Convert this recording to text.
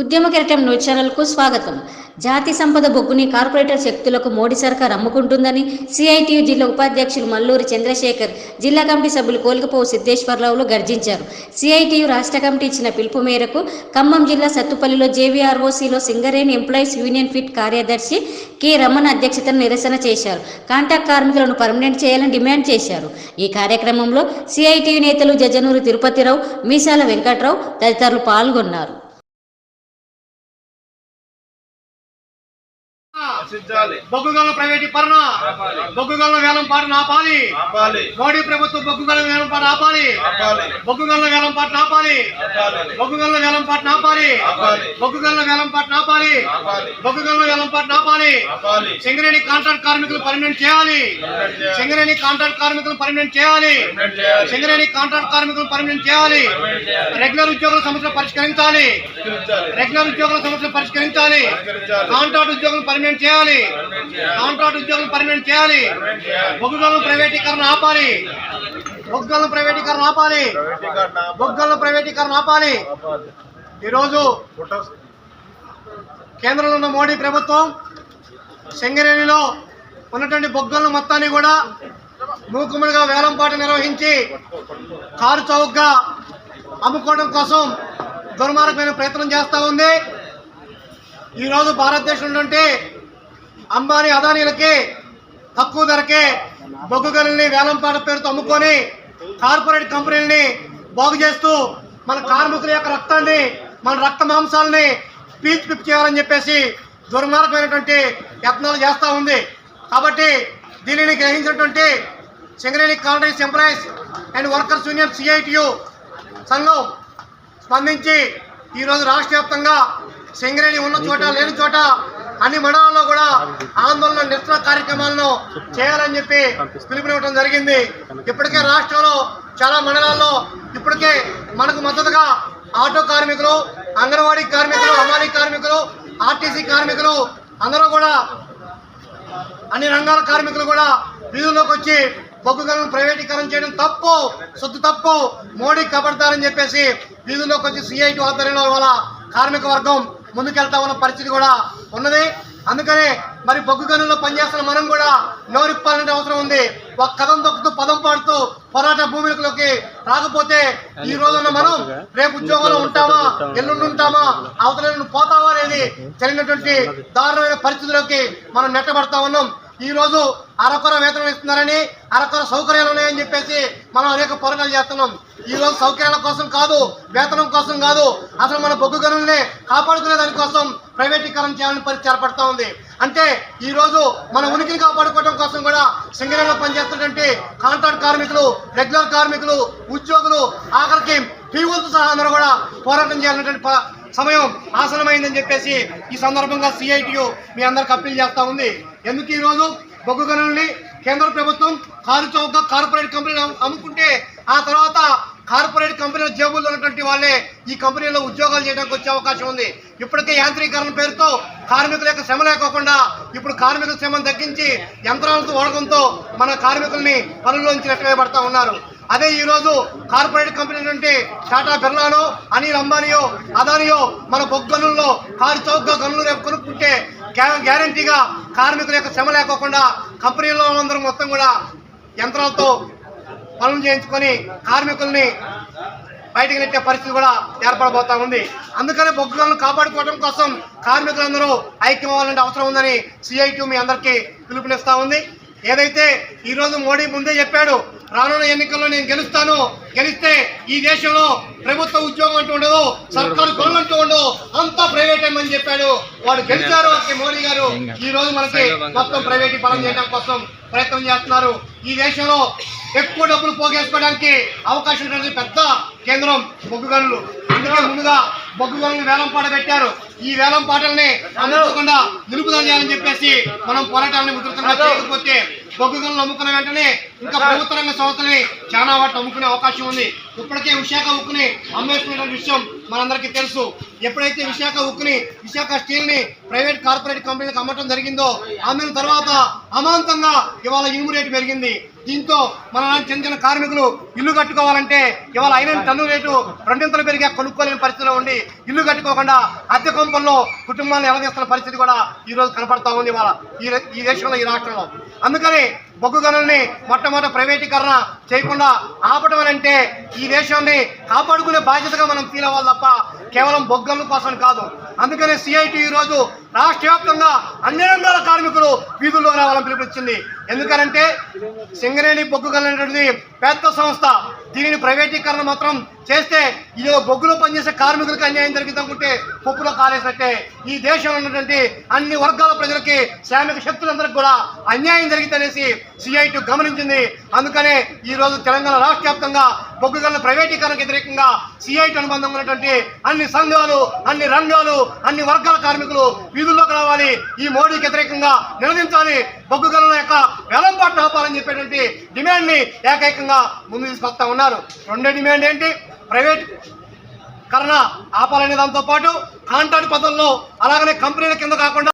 ఉద్యమ కిరటం న్యూస్ ఛానల్కు స్వాగతం. జాతి సంపద బొగ్గుని కార్పొరేటర్ శక్తులకు మోడీ సర్కార్ అమ్ముకుంటుందని సిఐటియు జిల్లా ఉపాధ్యక్షులు మల్లూరి చంద్రశేఖర్ జిల్లా కమిటీ సభ్యులు కోలికపోవు సిద్ధేశ్వరరావులు గర్జించారు. సిఐటియు రాష్ట్ర కమిటీ ఇచ్చిన పిలుపు మేరకు ఖమ్మం జిల్లా సత్తుపల్లిలో జేవీఆర్ఓసీలో సింగరేణి ఎంప్లాయీస్ యూనియన్ ఫిట్ కార్యదర్శి కె రమణ అధ్యక్షతను నిరసన చేశారు. కాంటాక్ట్ కార్మికులను పర్మనెంట్ చేయాలని డిమాండ్ చేశారు. ఈ కార్యక్రమంలో సిఐటియు నేతలు జజనూరు తిరుపతిరావు మీసాల వెంకట్రావు తదితరులు పాల్గొన్నారు. బొగ్గుగల ప్రైవేటీకరణ ఆపాలి. బొగ్గుగల వేలం పాటను ఆపాలి. మోడీ ప్రభుత్వం బొగ్గుగల వేలం పాట ఆపాలి. బొగ్గుగల వేలం పాటను ఆపాలి. బొగ్గుగల వేలం పాటను ఆపాలి. బొగ్గుగల వేలం పాటను ఆపాలి. బొగ్గుగల వేలం పాటను ఆపాలి. సింగరేణి కాంట్రాక్ట్ కార్మికులు పర్మనెంట్ చేయాలి. సింగరేణి కాంట్రాక్ట్ కార్మికులు పర్మనెంట్ చేయాలి. సింగరేణి కాంట్రాక్ట్ కార్మికులు పర్మనెంట్ చేయాలి. రెగ్యులర్ ఉద్యోగుల సమస్యలు పరిష్కరించాలి. రెగ్యులర్ ఉద్యోగుల సమస్యలు పరిష్కరించాలి. కాంట్రాక్ట్ ఉద్యోగులు పర్మనెంట్ చేయాలి. చేయాలి. కాంట్రాక్ట్ ఉద్యోగులు పర్మినెంట్ చేయాలి. పర్మనెంట్ ప్రైవేటీకరణ ఆపాలి. బొగ్గలను ప్రైవేటీకరణ ఆపాలి. బొగ్గలను ప్రైవేటీకరణ ఆపాలి. ఈరోజు కేంద్రంలో ఉన్న మోడీ ప్రభుత్వం సింగరేణిలో ఉన్నటువంటి బొగ్గలను మొత్తాన్ని కూడా మూకుములుగా వేలంపాట నిర్వహించి కారు చౌకగా అమ్ముకోవడం కోసం దుర్మార్గమైన ప్రయత్నం చేస్తూ ఉంది. ఈరోజు భారతదేశంలో ఉంటే అంబానీ అదానీలకి తక్కువ ధరకే బొగ్గు గనుల్ని వేలంపాట పేరుతో అమ్ముకొని కార్పొరేట్ కంపెనీలని బాగు చేస్తూ మన కార్మికుల యొక్క రక్తాన్ని మన రక్త మాంసాలని పీచ్ పిప్పి చేయాలని చెప్పేసి దుర్మార్గమైనటువంటి యత్నాలు చేస్తూ ఉంది. కాబట్టి దీనిని గ్రహించినటువంటి Singareni contract employees and workers union CITU సంఘం స్పందించి ఈరోజు రాష్ట్ర వ్యాప్తంగా సింగరేణి ఉన్న చోట లేని చోట అన్ని మండలాల్లో కూడా ఆందోళన నిరసన కార్యక్రమాలను చేయాలని చెప్పి పిలుపునివ్వడం జరిగింది. ఇప్పటికే రాష్ట్రంలో చాలా మండలాల్లో ఇప్పటికే మనకు మద్దతుగా ఆటో కార్మికులు అంగన్వాడీ కార్మికులు హమాలీ కార్మికులు ఆర్టీసీ కార్మికులు అందరూ కూడా అన్ని రంగాల కార్మికులు కూడా వీధుల్లోకి వచ్చి బొగ్గు గనులను ప్రైవేటీకరణ చేయడం తప్పు సొత్తు తప్పు. మోడీ కబడతారని చెప్పేసి వీధుల్లోకి వచ్చి సిఐటి ఆధ్వర్యంలో వాళ్ళ కార్మిక వర్గం ముందుకెళ్తా ఉన్న పరిస్థితి కూడా ఉన్నది. అందుకనే మరి బొగ్గు గనుల్లో పనిచేస్తున్న మనం కూడా నోరిప్పాలంటే అవసరం ఉంది. ఒక కథం తొక్కుతూ పదం పాడుతూ పోరాట భూమిలోకి రాకపోతే ఈ రోజున మనం రేపు ఉద్యోగంలో ఉంటామా? ఎల్లుండి ఉంటామా? అవతల పోతామా అనేది తెలియనటువంటి దారుణమైన పరిస్థితుల్లోకి మనం నెట్టబడతా ఉన్నాం. ఈ రోజు అరకొర వేతనం ఇస్తున్నారని అరకొర సౌకర్యాలు ఉన్నాయని చెప్పేసి మనం అనేక పోరాటాలు చేస్తున్నాం. ఈ రోజు సౌకర్యాల కోసం కాదు వేతనం కోసం కాదు అసలు మన బొగ్గు గనుల్ని కాపాడుకునే దానికోసం ప్రైవేటీకరణ చేయాలని పరిస్థితి ఏర్పడుతూ ఉంది. అంటే ఈరోజు మన ఉనికిని కాపాడుకోవడం కోసం కూడా సింగరేణిలో పనిచేస్తున్నటువంటి కాంట్రాక్ట్ కార్మికులు రెగ్యులర్ కార్మికులు ఉద్యోగులు ఆఖరికి పీవులతో సహా అందరూ కూడా పోరాటం చేయాలన్నటువంటి సమయం ఆసనమైందని చెప్పేసి ఈ సందర్భంగా సిఐటియు మీ అందరికి అప్పీల్ చేస్తూ ఉంది. ఎందుకు ఈ రోజు? బొగ్గు గనుల్ని కేంద్ర ప్రభుత్వం కారు చౌక కార్పొరేట్ కంపెనీలు అమ్ముకుంటే ఆ తర్వాత కార్పొరేట్ కంపెనీల జేబుల్లో ఉన్నటువంటి వాళ్ళే ఈ కంపెనీలో ఉద్యోగాలు చేయడానికి వచ్చే అవకాశం ఉంది. ఇప్పటికే యాంత్రీకరణ పేరుతో కార్మికుల యొక్క శ్రమ లేకోకుండా ఇప్పుడు కార్మికుల శ్రమను తగ్గించి యంత్రాలతో వాడకంతో మన కార్మికుల్ని పనుల్లోంచి నెట్టవేయబడతా ఉన్నారు. అదే ఈ రోజు కార్పొరేట్ కంపెనీ నుండి టాటా బిర్లానో అనిల్ అంబానీయో అదానియో మన బొగ్గనుల్లో కారు చౌకగా గనులు రేపు కొనుక్కుంటే గ్యా- గ్యారంటీగా కార్మికుల యొక్క శ్రమ లేకోకుండా కంపెనీలో అందరం మొత్తం కూడా యంత్రాలతో పనులు చేయించుకొని కార్మికుల్ని బయటకు నెట్టే పరిస్థితి కూడా ఏర్పడబోతా ఉంది. అందుకనే బొగ్గులను కాపాడుకోవడం కోసం కార్మికులందరూ ఐక్యం అవ్వాలంటే అవసరం ఉందని సిఐటి మీ అందరికీ పిలుపునిస్తా ఉంది. ఏదైతే ఈరోజు మోడీ ముందే చెప్పాడు రానున్న ఎన్నికల్లో నేను గెలుస్తాను. గెలిస్తే ఈ దేశంలో ప్రభుత్వ ఉద్యోగం అంటూ ఉండదు సర్కారు పనులు అంటూ ఉండవు. అంతా ప్రైవేట్ అని చెప్పాడు? వాడు గెలిచారు మోడీ గారు. ఈ రోజు మనకి మొత్తం ప్రైవేట్ పనులు చేయడం కోసం ప్రయత్నం చేస్తున్నారు. ఈ దేశంలో ఎక్కువ డబ్బులు పోగేసుకోవడానికి అవకాశం ఉంటుంది పెద్ద కేంద్రం బొగ్గు గనులు అందుకే ముందుగా బొగ్గు గనులు వేలం పాట పెట్టారు. ఈ వేలం పాటల్ని అమ్ముకోకుండా నిలుపుదల చేయాలని చెప్పేసి మనం పోరాటాన్ని ఉధృతంగా చేయకపోతే బొగ్గు గనులు అమ్ముకున్న వెంటనే ఇంకా ప్రభుత్వ రంగ సంస్థలని చాలా వాటిని అమ్ముకునే అవకాశం ఉంది. ఇప్పటికే విశాఖ ఉక్కుని అమ్మేసుకునే విషయం మనందరికీ తెలుసు. ఎప్పుడైతే విశాఖ ఉక్కుని విశాఖ స్టీల్ని ప్రైవేట్ కార్పొరేట్ కంపెనీలకు అమ్మటం జరిగిందో అమ్మిన తర్వాత అమాంతంగా ఇవాళ ఇనుము రేటు పెరిగింది. దీంతో మన చిన్న కార్మికులు ఇల్లు కట్టుకోవాలంటే ఇవాళ అయిన టన్ను రేటు రెండింతలు పెరిగా కొనుక్కోలేని పరిస్థితిలో ఉండి ఇల్లు కట్టుకోకుండా అద్దె కొంపల్లో కుటుంబాలను ఎలదీస్తున్న పరిస్థితి కూడా ఈ రోజు కనపడతా ఉంది ఇవాళ ఈ దేశంలో ఈ రాష్ట్రంలో. అందుకని బొగ్గు గనుల్ని మొట్టమొదటి ప్రైవేటీకరణ చేయకుండా ఆపడం అని అంటే ఈ దేశాన్ని కాపాడుకునే బాధ్యతగా మనం ఫీల్ అవ్వాలి తప్ప కేవలం బొగ్గల కోసం కాదు. అందుకనే సిఐటి ఈ రోజు రాష్ట్ర వ్యాప్తంగా అన్ని రంగాల కార్మికులు వీధుల్లో రావాలని పిలుపునిచ్చింది. ఎందుకనంటే సింగరేణి బొగ్గు కలిగినటువంటి పెద్ద సంస్థ దీనిని ప్రైవేటీకరణ మాత్రం చేస్తే ఇది బొగ్గులో పనిచేసే కార్మికులకు అన్యాయం జరిగింది అనుకుంటే పప్పులో కాలేసినట్టే. ఈ దేశంలో ఉన్నటువంటి అన్ని వర్గాల ప్రజలకి శ్రామిక శక్తులందరికీ కూడా అన్యాయం జరిగిందనేసి సిఐటి గమనించింది. అందుకనే ఈ రోజు తెలంగాణ రాష్ట్ర వ్యాప్తంగా బొగ్గు గనుల ప్రైవేటీకరణకు వ్యతిరేకంగా సిఐటి అనుబంధం ఉన్నటువంటి అన్ని సంఘాలు అన్ని రంగాలు అన్ని వర్గాల కార్మికులు వీధుల్లోకి రావాలి. ఈ మోడీకి వ్యతిరేకంగా నిలదించాలి. బొగ్గు గనుల యొక్క వేలంపాట్లు ఆపాలని చెప్పేటువంటి డిమాండ్ని ఏకైకంగా ముందు తీసుకొస్తా ఉన్నారు. రెండో డిమాండ్ ఏంటి? ప్రైవేట్ కరణ ఆపాలనే దాంతో పాటు కాంట్రాక్ట్ పద్ధతుల్లో అలాగనే కంపెనీల కింద కాకుండా